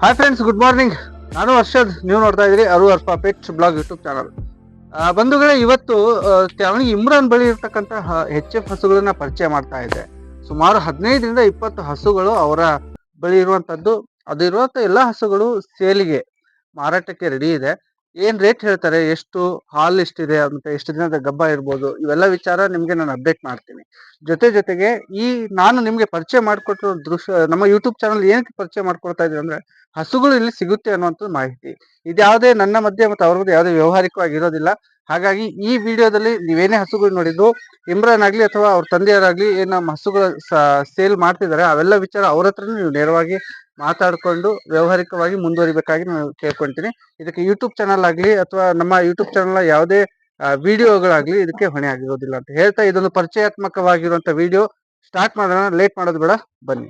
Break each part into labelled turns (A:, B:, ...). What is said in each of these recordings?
A: Hi friends good morning ನಾನು ಹರ್ಷದ್. ನೀವು ನೋಡ್ತಾ ಇದ್ದೀರಿ ಅರು ಅರ್ಪ ಪೆಟ್ ಬ್ಲಾಗ್ ಯೂಟ್ಯೂಬ್ ಚಾನಲ್. ಬಂಧುಗಳೇ, ಇವತ್ತು ಅವನಿಗೆ ಇಮ್ರಾನ್ ಬಳಿ ಇರ್ತಕ್ಕಂಥ ಹೆಚ್ ಎಫ್ ಹಸುಗಳನ್ನ ಪರಿಚಯ ಮಾಡ್ತಾ ಇದೆ ಸುಮಾರು ಹದಿನೈದರಿಂದ ಇಪ್ಪತ್ತು ಹಸುಗಳು ಅವರ ಬಳಿ ಇರುವಂತದ್ದು. ಅದು ಇರುವಂತ ಎಲ್ಲ ಹಸುಗಳು ಸೇಲಿಗೆ, ಮಾರಾಟಕ್ಕೆ ರೆಡಿ ಇದೆ. ಏನ್ ರೇಟ್ ಹೇಳ್ತಾರೆ? ಎಷ್ಟು? ಹಾಲ್ ಎಷ್ಟಿದೆ? ಮತ್ತೆ ಎಷ್ಟು ದಿನದ ಗಬ್ಬ ಇರ್ಬೋದು? ಇವೆಲ್ಲ ವಿಚಾರ ನಿಮ್ಗೆ ನಾನು ಅಪ್ಡೇಟ್ ಮಾಡ್ತೀನಿ. ಜೊತೆ ಜೊತೆಗೆ ಈ, ನಾನು ನಿಮ್ಗೆ ಪರಿಚಯ ಮಾಡಿಕೊಟ್ಟಿರೋ ದೃಶ್ಯ, ನಮ್ಮ ಯೂಟ್ಯೂಬ್ ಚಾನಲ್ ಏನಕ್ಕೆ ಪರಿಚಯ ಮಾಡ್ಕೊಡ್ತಾ ಇದ್ದೀವಿ ಅಂದ್ರೆ ಹಸುಗಳು ಇಲ್ಲಿ ಸಿಗುತ್ತೆ ಅನ್ನುವಂಥದ್ದು ಮಾಹಿತಿ. ಇದ್ಯಾವುದೇ ನನ್ನ ಮಧ್ಯೆ ಮತ್ತು ಅವ್ರ ಮಧ್ಯೆ ಯಾವುದೇ ವ್ಯವಹಾರಿಕವಾಗಿ ಇರೋದಿಲ್ಲ ಹಾಗಾಗಿ ಈ ವಿಡಿಯೋದಲ್ಲಿ ನೀವೇನೇ ಹಸುಗಳು ನೋಡಿದ್ದು ಇಮ್ರಾನ್ ಆಗಲಿ ಅಥವಾ ಅವ್ರ ತಂದೆಯವರಾಗಲಿ ಏನು ಹಸುಗಳ ಸೇಲ್ ಮಾಡ್ತಿದ್ದಾರೆ, ಅವೆಲ್ಲ ವಿಚಾರ ಅವ್ರ ಹತ್ರ ನೀವು ನೇರವಾಗಿ ಮಾತಾಡಿಕೊಂಡು ವ್ಯವಹಾರಿಕವಾಗಿ ಮುಂದುವರಿಬೇಕಾಗಿ ನಾನು ಕೇಳ್ಕೊಳ್ತೀನಿ. ಇದಕ್ಕೆ ಯೂಟ್ಯೂಬ್ ಚಾನಲ್ ಆಗಲಿ ಅಥವಾ ನಮ್ಮ ಯೂಟ್ಯೂಬ್ ಚಾನಲ್ ಯಾವುದೇ ವಿಡಿಯೋಗಳಾಗ್ಲಿ ಇದಕ್ಕೆ ಹೊಣೆ ಆಗಿರೋದಿಲ್ಲ ಅಂತ ಹೇಳ್ತಾ ಇದೊಂದು ಪರಿಚಯಾತ್ಮಕವಾಗಿರುವಂಥ ವಿಡಿಯೋ. ಸ್ಟಾರ್ಟ್ ಮಾಡೋಣ, ಲೇಟ್ ಮಾಡೋದು ಬೇಡ, ಬನ್ನಿ.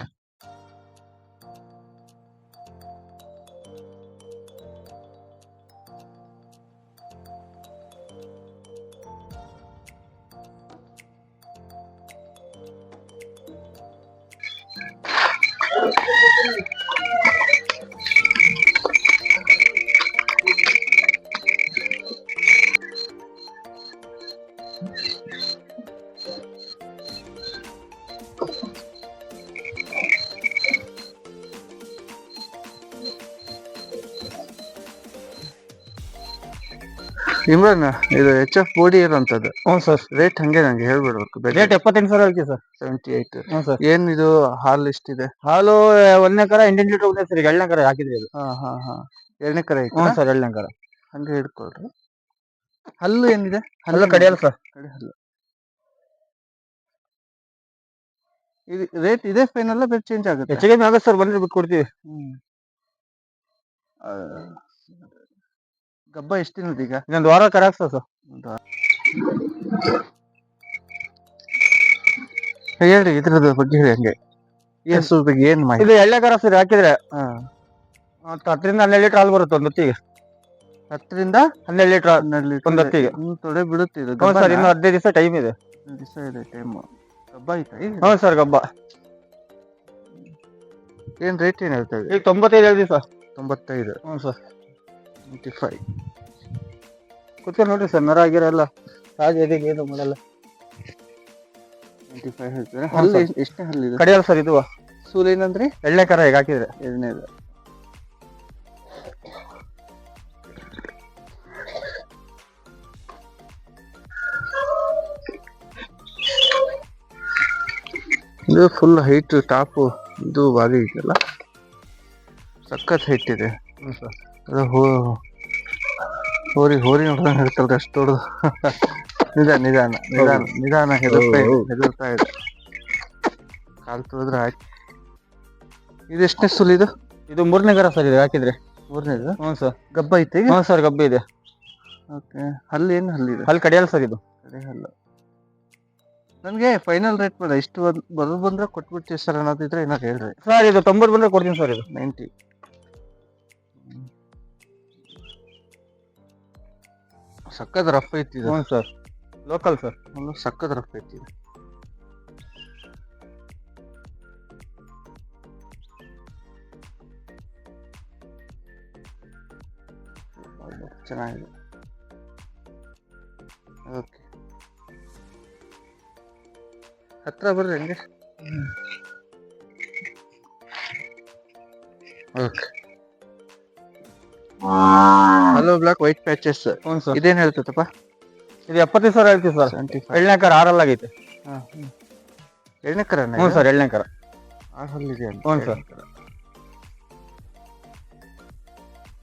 A: ಇಮ್ರಾನ್ ಇದು ಎಚ್ ಎಫ್ ಬೋಡಿ ಇರೋಂಥದ್ದು
B: ಹ್ಞೂ ಸರ್
A: ರೇಟ್ ಹಂಗೆ ನಂಗೆ ಹೇಳ್ಬಿಡ್ಬೇಕು
B: ರೇಟ್ ಎಪ್ಪತ್ತೆಂಟು ಸಾವಿರ ಹೇಳ್ತೀವಿ ಸರ್.
A: ಸೆವೆಂಟಿ ಏಯ್ಟ್
B: ಹ್ಞೂ ಸರ್.
A: ಏನ್ ಇದು ಹಾಲು ಎಷ್ಟಿದೆ
B: ಹಾಲು ಒಂದನೇ ಕರ ಎಂಟು ಲೀಟರ್ ಒಂದೇ ಸರ್. ಈಗ ಎರಡನೇ ಕರ ಹಾಕಿದ್ರಿ ಅದು.
A: ಹಾ ಹಾ ಹಾ. ಎರಡನೇ ಕರ
B: ಹ್ಞೂ ಸರ್ ಎರಡನೇ ಕರ.
A: ಹಂಗೆ ಹಿಡ್ಕೊಳ್ರಿ. ಹಲ್ಲು ಏನಿದೆ?
B: ಹಲ್ಲು ಕಡಿಯಲ್ಲ ಸರ್
A: ಕಡಿ ಹಲ್ಲು. ಇದು ರೇಟ್ ಇದೆ ಫೈನಲ್ಲ ಬೇರೆ ಚೇಂಜ್ ಆಗುತ್ತೆ?
B: ಹೆಚ್ಚಿಗೆ ಆಗುತ್ತೆ ಸರ್ ಬಂದ್ರೆ ಕೊಡ್ತೀವಿ.
A: ಹ್ಮ್. ಗಬ್ಬ ಎಷ್ಟು ದಿನದ ಈಗ?
B: ಇನ್ನೊಂದು ವಾರ ಕರೆ ಆಗ್ತದೆ ಸರ್
A: ಹೇಳ್ರಿ ಇದ್ರದ್ದು ಬಗ್ಗೆ ಹೇಳಿ ಹಂಗೆ. ಏನು? ಬಗ್ಗೆ ಏನ್ ಮಾಡಿ
B: ಇದು ಎಳ್ಳೆ ಕರ ಸರ್ ಹಾಕಿದ್ರೆ ಹತ್ತರಿಂದ ಹನ್ನೆರಡು ಲೀಟ್ರ್ ಹಾಲು ಬರುತ್ತೆ ಒಂದು ಹೊತ್ತಿಗೆ.
A: ಹತ್ತರಿಂದ
B: ಹನ್ನೆರಡು ಲೀಟರ್
A: ಹನ್ನೆರಡು ಲೀಟರ್
B: ಒಂದ್ ಹೊತ್ತಿಗೆ.
A: ಹ್ಮ್, ತೊಡೆ ಬಿಡುತ್ತೆ ಇದು.
B: ಹ್ಞೂ ಸರ್ ಇನ್ನು ಹದಿನೈದು ದಿವಸ ಟೈಮ್ ಇದೆ.
A: ದಿವಸ ಇದೆ ಟೈಮ್ ಗಬ್ಬ ಐತಾ ಹಾಂ
B: ಹ್ಞೂ ಸರ್ ಗಬ್ಬ.
A: ಏನ್ ರೇಟ್ ಏನ್ ಹೇಳ್ತಾ ಇದೆ
B: ಈಗ ತೊಂಬತ್ತೈದು ಎರಡು ಸರ್.
A: ತೊಂಬತ್ತೈದು.
B: ಹ್ಞೂ ಸರ್.
A: ಟ್ವೆಂಟಿ ಫೈವ್
B: ಕುತ್ಕೊಂಡು ನೋಡ್ರಿ ಸರ್ ನರ ಆಗಿರೋಲ್ಲ ಹಾಗೆ ಇದಕ್ಕೆ ಏನು ಮಾಡಲ್ಲ.
A: ಟ್ವೆಂಟಿ ಫೈವ್ ಹೇಳ್ತಾರೆ ಹಲ್ಲು. ಎಷ್ಟ್- ಎಷ್ಟನೇ ಹಲ್ಲಿದೆ
B: ಕಡಿಯಲ್ಲ ಸರ್ ಇದು
A: ಸೂಲ್ ಏನಂದ್ರೆ
B: ಎಳ್ಳೆ ಕರ ಈಗ ಹಾಕಿದ್ರೆ?
A: ಎರಡನೇದು ಇದು ಫುಲ್ ಹೈಟ್ ಟಾಪ್ ಇದು ಭಾರಿ ಇದೆಯಲ್ಲ ಸಖತ್ ಹೈಟ್ ಇದೆ. ಅದು ಹೋ ಹೋರಿ ಹೋರಿ ನೋಡ್ದಂಗೆ ಇರ್ತಲ್ರಿ ಅಷ್ಟು ದೊಡ್ಡದು. ನಿಧಾನ ನಿಧಾನ ನಿಧಾನ ನಿಧಾನ ಹೆದರ್ತಾ. ಹೆದರ್ತಾ ಇದೆ ಕಾಲ್ ತೊಳೆದ್ರೆ ಹಾಕಿ ಇದು ಎಷ್ಟನೇ ಸುಲ್ ಇದು?
B: ಇದು ಮೂರನೇ ಗರ ಸರ್ ಇದು ಹಾಕಿದ್ರೆ.
A: ಮೂರನೇದು?
B: ಹ್ಞೂ ಸರ್.
A: ಗಬ್ಬ ಐತೆ
B: ಹ್ಞೂ ಸರ್ ಗಬ್ಬ ಇದೆ.
A: ಓಕೆ ಹಲ್ಲು ಏನು ಹಲ್ಲಿದೆ
B: ಅಲ್ಲಿ ಕಡಿಯಲ್ಲ ಸರ್ ಇದು.
A: ಕಡೆ ಹಲ್ಲು ನನಗೆ ಫೈನಲ್ ರೇಟ್ ಬೇಡ ಇಷ್ಟು ಬಂದ್ ಬರೋದು ಬಂದ್ರೆ ಕೊಟ್ಬಿಡ್ತೀವಿ ಸರ್ ಅನ್ನೋದಿದ್ರೆ ಏನಾದ್ರು ಹೇಳ್ರಿ.
B: ಸರ್ ಇದು ತೊಂಬತ್ತು ಬಂದ್ರೆ ಕೊಡ್ತೀನಿ ಸರ್ ಇದು.
A: ನೈಂಟಿ ಸಕ್ಕತ್ ರಫ್ ಐತಿ ಇದು.
B: ಹ್ಞೂ ಸರ್ ಲೋಕಲ್ ಸರ್
A: ಒಂದು ಸಕ್ಕತ್ ರಫ್ ಐತಿ ಇದು. ಚೆನ್ನಾಗಿದೆ. ಓಕೆ ಹತ್ರ ಬರ್ರಿ ಹಂಗೆ. Okay. Hello black white patches
B: ಹ್ಞೂ ಸರ್
A: ಇದೇನ್ ಹೇಳ್ತದಪ್ಪ
B: ಇದು ಎಪ್ಪತ್ತೈದು ಸಾವಿರ ಹೇಳ್ತೀವಿ ಸರ್ ಎಳ್ಳೆ ಕರ ಆರಲ್ಲ ಆಗೈತೆ
A: ಎರಡನೇ ಕರನ
B: ಹ್ಞೂ ಸರ್ ಎಳ್ಳೆ ಕರ.
A: ಆರು ಹಲ್ಲಿದೆ ಅಂತ
B: ಹ್ಞೂ ಸರ್.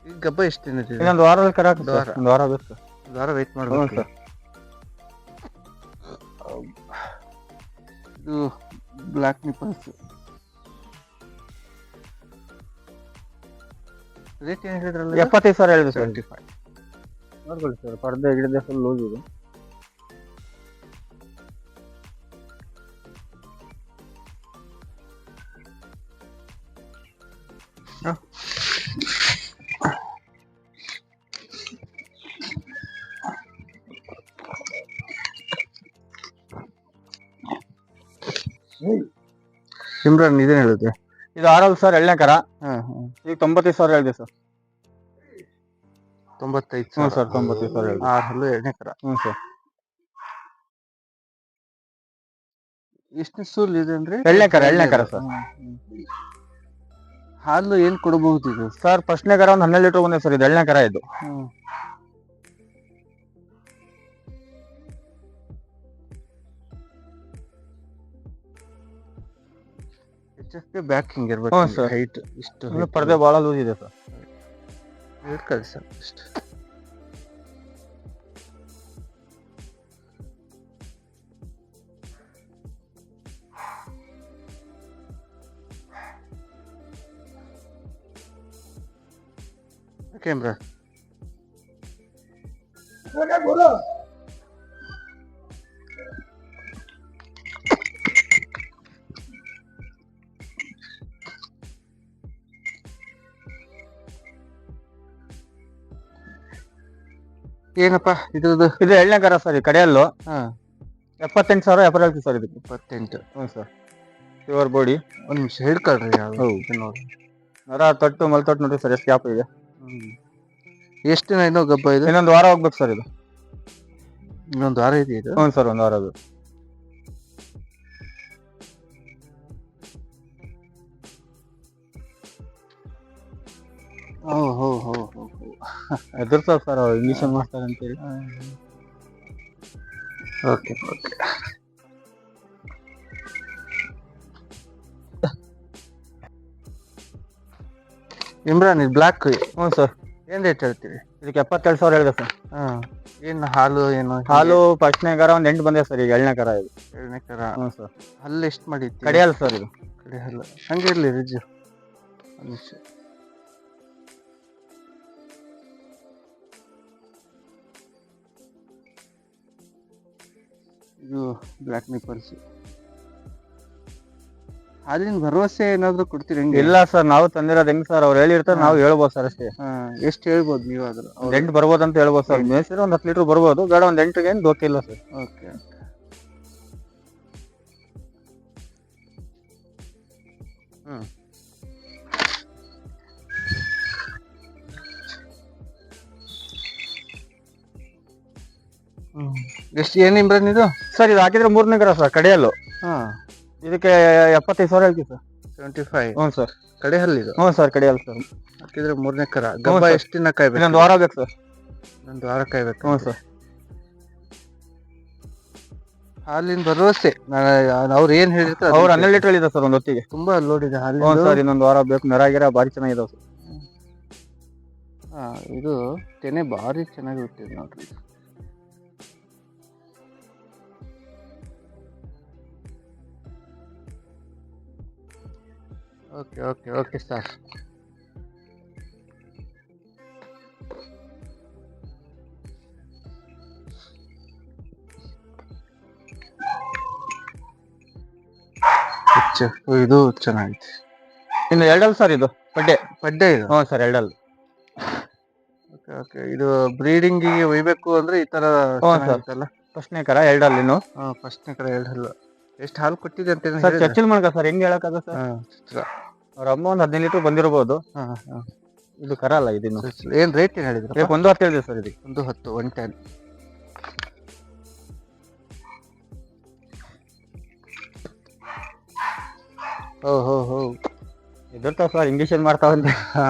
A: ಈಗ ಗಬ್ಬ ಎಷ್ಟು ದಿನ
B: ಇನ್ನೊಂದು ವಾರದಲ್ಲಿ ಕರ ಹಾಕಿ
A: ಒಂದು ವಾರ.
B: ಬೇಕು
A: ಒಂದು ವಾರ ವೆಯ್ಟ್
B: ಹ್ಞೂ
A: ಮಾಡ್ಬೇಕು
B: ಸರ್
A: ಇದು ಬ್ಲಾಕ್ ನಿಪಲ್ಸ್ ರೇಟ್ ಏನ್ ಹೇಳಿದ್ರಲ್ಲ
B: ಎಪ್ಪತ್ತೈದು ಸಾವಿರ ಹೇಳಿದೆ ಸರ್.
A: ಸೆವೆಂಟಿ ಫೈವ್
B: ನೋಡ್ಕೊಳ್ಳಿ ಸರ್ ಪರ್ದೆ ಹಿಡಿದೆ ಫುಲ್ ಲೂಸ್ ಇದೆ.
A: ಇಮ್ರಾನ್ ಇದೇನ್ ಹೇಳುತ್ತೆ?
B: ಇದು ಆರಲ್ ಸರ್ ಎಳ್ಳೆ ಕರ.
A: ಹಾ ಹಾ.
B: ಈಗ ತೊಂಬತ್ತೈದು ಸಾವಿರ ಹೇಳಿದೆ ಸರ್
A: ತೊಂಬತ್ತೈದು
B: ಹ್ಞೂ ಸರ್ ತೊಂಬತ್ತೈದು ಸಾವಿರ ಹೇಳಿದೆ.
A: ಆರು ಹಲ್ಲು ಎರಡನೇ ಕರ.
B: ಹ್ಞೂ ಸರ್
A: ಎಷ್ಟು ಸೂಲ್ ಇದೆ ಅಂದ್ರೆ?
B: ಎಳ್ಳೆ ಕರ, ಎಳ್ಳೆ ಕರ ಸರ್.
A: ಹ್ಮ್, ಹ್ಮ್. ಹಾಲು ಏನ್ ಕೊಡಬಹುದು ಇದು?
B: ಸರ್ ಫಸ್ಟ್ನೇ ಕರ ಒಂದು ಹನ್ನೆರಡು ಲೀಟರ್ ಬಂದಿದೆ ಸರ್ ಇದು ಎಳ್ಳೆ ಕರ ಇದು.
A: ಬ್ಯಾಕ್ ಹಿಂಗಿರ್ಬೇಕು
B: ಹ್ಞೂ sir.
A: ಹೈಟ್ ಇಷ್ಟು
B: ಇನ್ನು ಪರದೆ ಭಾಳ ಲೂಸ್ ಇದೆ ಸರ್
A: ಇಟ್ಕೊಳ್ಳಿ ಸರ್ ಇಷ್ಟು ಕ್ಯಾಮ್ರಾ ಏನಪ್ಪಾ ಇದು
B: ಇದು ಎಳ್ಳೆ ಗರ ಸರ್ ಈ ಕಡೆಯಲ್ಲೂ.
A: ಹಾ.
B: ಎಪ್ಪತ್ತೆಂಟು ಸಾವಿರ ಎಪ್ಪತ್ತು ಹೇಳ್ತೀವಿ ಸರ್ ಇದಕ್ಕೆ
A: ಇಪ್ಪತ್ತೆಂಟು
B: ಹ್ಞೂ ಸರ್. ಪ್ಯೂರ್ ಬಾಡಿ
A: ಒಂದು ನಿಮಿಷ ಹಿಡ್ಕೊಳ್ರಿ
B: ಹೌದು.
A: ನೋಡಿ
B: ನರ ತೊಟ್ಟು ಮಲ್ತೊಟ್ಟು ನೋಡಿ ಸರ್ ಎಷ್ಟು ಗ್ಯಾಪ್ ಇದೆ.
A: ಎಷ್ಟು ದಿನ ಇನ್ನೂ ಗಬ್ಬ ಇದೆ?
B: ಇನ್ನೊಂದು ವಾರ ಹೋಗ್ಬೇಕು ಸರ್ ಇದು.
A: ಇನ್ನೊಂದು ವಾರ ಇದೆ ಇದು?
B: ಹ್ಞೂ ಸರ್ ಒಂದು ವಾರ ಅದು. ಎದುರ್ತಾವ ಸರ್ ಅವ್ರು ಇಂಜೆಕ್ಷನ್ ಮಾಡ್ತಾರೆ ಅಂತೇಳಿ.
A: ಓಕೆ ಓಕೆ ಇಮ್ರಾನ್ ಇದು ಬ್ಲ್ಯಾಕ್
B: ಹ್ಞೂ ಸರ್
A: ಏನ್ ರೇಟ್ ಹೇಳ್ತೀರಿ?
B: ಇದಕ್ಕೆ ಎಪ್ಪತ್ತೆರಡು ಸಾವಿರ ಹೇಳಿದೆ ಸರ್
A: ಹಾಂ. ಏನು ಹಾಲು ಏನು?
B: ಹಾಲು ಫಸ್ಟ್ನೇ ಕರ ಒಂದು ಎಂಟು ಬಂದಿದೆ ಸರ್ ಈಗ ಎಳ್ಳೆ ಕರ ಇದು.
A: ಎರಡನೇ ಕರ.
B: ಹ್ಞೂ ಸರ್
A: ಹಲ್ಲು ಎಷ್ಟು ಮಾಡಿತ್ತು
B: ಕಡೆಯಲ್ಲ ಸರ್ ಇದು.
A: ಕಡೆ ಹಲ್ಲು ಹಂಗೆ ಇರಲಿ ರಿಜ್ಜು. ಒಂದು ನಿಮಿಷ. ಇದು ಬ್ಲ್ಯಾಕ್ ನಿಪ್ಪಲ್ಸ್ ಅದ್ರಿಂದ ಭರವಸೆ ಏನಾದ್ರು ಕೊಡ್ತೀರಿ ಹೆಂಗೆ?
B: ಇಲ್ಲ ಸರ್ ನಾವು ತಂದಿರೋದು ಹೆಂಗ್ ಸರ್? ಅವ್ರು ಹೇಳಿರ್ತಾರೆ ನಾವು ಹೇಳ್ಬೋದು ಸರ್ ಅಷ್ಟೇ.
A: ಎಷ್ಟು ಹೇಳ್ಬೋದು ನೀವು ಅದ್ರ
B: ಎಂಟು ಬರ್ಬೋದು ಅಂತ ಹೇಳ್ಬೋದು ಸರ್. ಮೇಸಿದ್ರೆ ಒಂದು ಹತ್ತು ಲೀಟರ್ ಬರ್ಬೋದು. ಬೇಡ ಒಂದು ಎಂಟ್ರಿಗೆ ಏನು ಗೊತ್ತಿಲ್ಲ ಸರ್.
A: ಓಕೆ. ಎಷ್ಟು ಏನು ಇಮ್ರಾನ್ ಇದು
B: ಸರ್ ಇದು ಹಾಕಿದ್ರೆ ಮೂರನೇ ಕರ ಸರ್ ಕಡೆಯಲ್ಲು.
A: ಹಾಂ.
B: ಇದಕ್ಕೆ ಎಪ್ಪತ್ತೈದು ಸಾವಿರ ಹೇಳ್ತೀವಿ ಸರ್.
A: ಸೆವೆಂಟಿ ಫೈವ್
B: ಹ್ಞೂ ಸರ್.
A: ಕಡೆ ಹಲ್ಲಿದು
B: ಹ್ಞೂ ಸರ್ ಕಡೆಯಲ್ಲ ಸರ್.
A: ಹಾಕಿದ್ರೆ ಮೂರನೇ ಕರ. ಗಬ್ಬ
B: sir.
A: ಎಷ್ಟು ದಿನ ಕಾಯ್ಬೇಕು?
B: ಇನ್ನೊಂದು ವಾರ ಬೇಕು ಸರ್.
A: ಒಂದು ವಾರ ಕಾಯ್ಬೇಕು.
B: ಹ್ಞೂ ಸರ್.
A: ಹಾಲಿನ ಭರವಸೆ. ಅವ್ರು ಏನು ಹೇಳಿರ್ತಾರೆ
B: ಅವ್ರು ಹನ್ನೆರಡು ಲೀಟರ್ ಇದೆ ಸರ್ ಒಂದು ಹೊತ್ತಿಗೆ
A: ತುಂಬಾ ಲೋಡ್ ಇದೆ
B: ಹ್ಞೂ
A: ಹಾಲಿನ
B: ಸರ್ ಇನ್ನೊಂದು ವಾರ ಬೇಕು ನೆರಾಗಿರ ಭಾರಿ ಚೆನ್ನಾಗಿದಾವೆ ಸರ್.
A: ಹಾಂ ಇದು ತೆನೆ ಭಾರಿ ಚೆನ್ನಾಗಿರುತ್ತೆ ನೋಡ್ರಿ. ಓಕೆ ಓಕೆ ಓಕೆ ಸರ್ ಇದು ಚೆನ್ನಾಗಿದೆ
B: ಇನ್ನು ಎರಡಲ್ ಸರ್ ಇದು? ಪಡ್ಡೆ?
A: ಪಡ್ಡೆ ಇದು?
B: ಹ್ಞೂ ಸರ್ ಎರಡಲ್
A: ಓಕೆ ಓಕೆ ಇದು ಬ್ರೀಡಿಂಗಿಗೆ ಒಯ್ಬೇಕು ಅಂದ್ರೆ ಈ ತರ
B: ಹ್ಞೂ
A: ಸರ್
B: ಫಸ್ಟ್ನೇ ಕರ ಎರಡಲ್ ಇನ್ನು?
A: ಹಾ ಫಸ್ಟ್ ಕಡೆ ಎರಡು ಹಲ್ಲು ಎಷ್ಟು ಹಾಲು ಕೊಟ್ಟಿದೆ ಅಂತ ಚರ್ಚಲ್
B: ಸರ್
A: ಹೇಳಿದ್ರಾ?
B: ಚರ್ಚಿಲ್ ಮಾಡ್ಕ ಸರ್ ಹೆಂಗ್ ಹೇಳಕ್ಕಾಗ ಸರ್?
A: ಹಾ.
B: ಅವ್ರ ಅಮ್ಮ ಒಂದು ಹದಿನೈದು ಲೀಟರ್ ಬಂದಿರಬಹುದು
A: ಹಾ, ಹಾ.
B: ಇದು ಕರ ಅಲ್ಲ ಇದಿನ್ನು.
A: ಏನ್ ರೇಟ್ ಏನ್ ಹೇಳಿದ್ರು
B: ಇದಕ್ಕೆ ಒಂದು ಹತ್ತು ಹೇಳಿದೆ ಸರ್ ಇದಕ್ಕೆ
A: ಒಂದು ಹತ್ತು ಒನ್ ಟೆನ್ ಓ ಹೋ ಹೋ.
B: ಎದುರ್ತಾವ ಸರ್ ಇಂಜೆಕ್ಷನ್ ಮಾಡ್ತಾವಂತೆ
A: ಹಾ.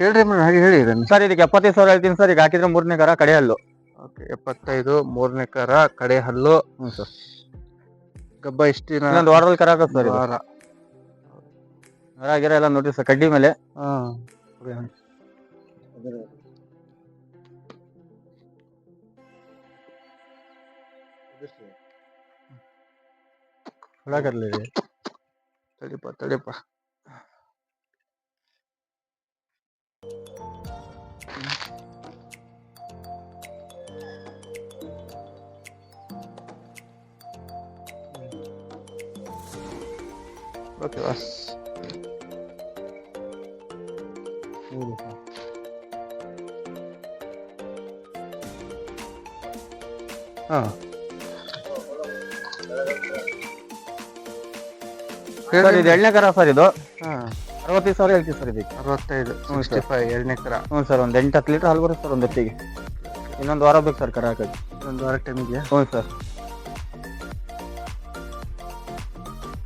A: ಹೇಳ್ರಿ ಮೇಡಮ್ ಹಾಗೆ ಹೇಳಿ ಇದನ್ನು.
B: ಸರ್ ಇದಕ್ಕೆ ಎಪ್ಪತ್ತೈದು ಸಾವಿರ ಹೇಳ್ತೀನಿ ಸರ್. ಈಗ ಹಾಕಿದ್ರೆ ಮೂರನೇ ಕರ ಕಡೆಯಲ್ಲು
A: ಓಕೆ ಎಪ್ಪತ್ತೈದು ಮೂರನೇ ಕರ ಕಡೆ ಹಲ್ಲು.
B: ಹ್ಞೂ ಸರ್.
A: ಗಬ್ಬ ಇಷ್ಟು
B: ಇನ್ನೊಂದು ವಾರದಲ್ಲಿ ಕರ ಹಾಕೋದು ಸರ್ ಇದು.
A: ವಾರ.
B: ನರ ಗಿರ ಎಲ್ಲ ನೋಡಿ ಸರ್ ಕಡ್ಡಿ ಮೇಲೆ.
A: ಹಾ.
B: ಕರ್ಲಿ
A: ತಡಿಪ ತಡಿಪ. Look Beautiful. ಹಾಂ
B: ಸರ್ ಇದು ಎರಡನೇ ಕರ ಸರ್ ಇದು.
A: ಹಾಂ.
B: ಅರವತ್ತೈದು ಸಾವಿರ ಹೇಳ್ತೀವಿ ಸರ್ ಇದಕ್ಕೆ.
A: ಅರವತ್ತೈದು ಸಿಕ್ಸ್ಟಿ ಫೈವ್ ಎರಡನೇ ಕರ.
B: ಹ್ಞೂ ಸರ್ ಒಂದು ಎಂಟು ಹತ್ತು ಲೀಟ್ರ್ ಹಾಲು ಬರುತ್ತೆ ಸರ್ ಒಂದು ಹೊತ್ತಿಗೆ. ಇನ್ನೊಂದು ವಾರ ಬೇಕು ಸರ್ ಕರ ಹಾಕೋದು
A: ಒಂದು ವಾರ ಟೈಮಿಗೆ
B: ಹ್ಞೂ ಸರ್.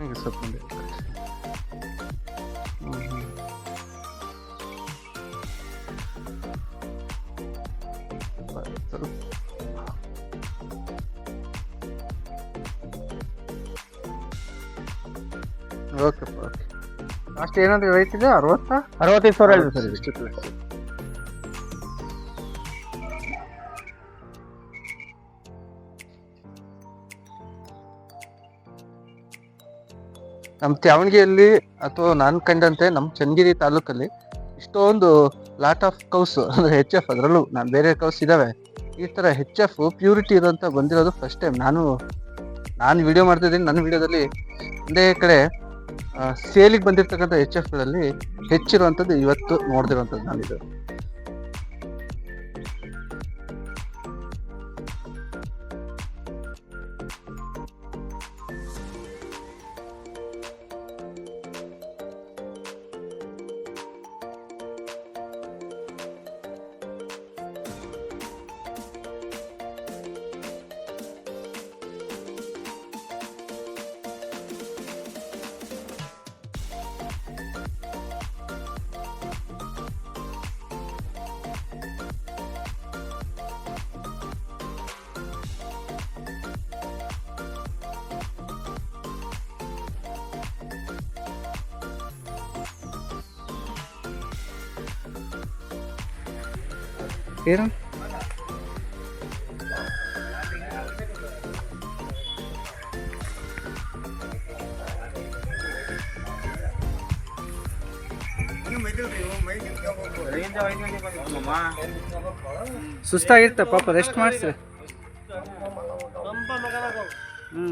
A: ಹೀಗೆ ಸ್ವಲ್ಪ ಸ್ವಲ್ಪ ಓಕೆ ಓಕೆ. ಲಾಸ್ಟ್ ಏನಾದ್ರು ರೈಟ್ ಇದೆ ಅರವತ್ತಾ?
B: ಅರವತ್ತೈದು ಸಾವಿರ ಇದೆ. ಸರ್
A: ಇಷ್ಟು ನಮ್ಮ ತ್ಯಾವಣಗೆಯಲ್ಲಿ ಅಥವಾ ನಾನು ಕಂಡಂತೆ ನಮ್ಮ ಚನ್ನಗಿರಿ ತಾಲೂಕಲ್ಲಿ ಇಷ್ಟೊಂದು ಲಾಟ್ ಆಫ್ ಕೌಸ್ ಅಂದರೆ ಹೆಚ್ ಎಫ್ ಅದರಲ್ಲೂ ನಾನು ಬೇರೆ ಕೌಸ್ ಇದ್ದಾವೆ ಈ ಥರ ಹೆಚ್ ಎಫ್ ಪ್ಯೂರಿಟಿ ಇರೋಂಥ ಬಂದಿರೋದು ಫಸ್ಟ್ ಟೈಮ್ ನಾನು ನಾನು ವಿಡಿಯೋ ಮಾಡ್ತಿದ್ದೀನಿ ನನ್ನ ವಿಡಿಯೋದಲ್ಲಿ ಒಂದೇ ಕಡೆ ಸೇಲಿಗೆ ಬಂದಿರತಕ್ಕಂಥ ಎಚ್ ಎಫ್ಗಳಲ್ಲಿ ಹೆಚ್ಚಿರುವಂಥದ್ದು ಇವತ್ತು ನೋಡ್ದಿರುವಂಥದ್ದು ನಾನಿದು. ಏನು
C: ಸುಸ್ತಾಗಿರ್ತ ಪಾಪ ರೆಸ್ಟ್ ಮಾಡಿಸ್ರಿ. ಹ್ಞೂ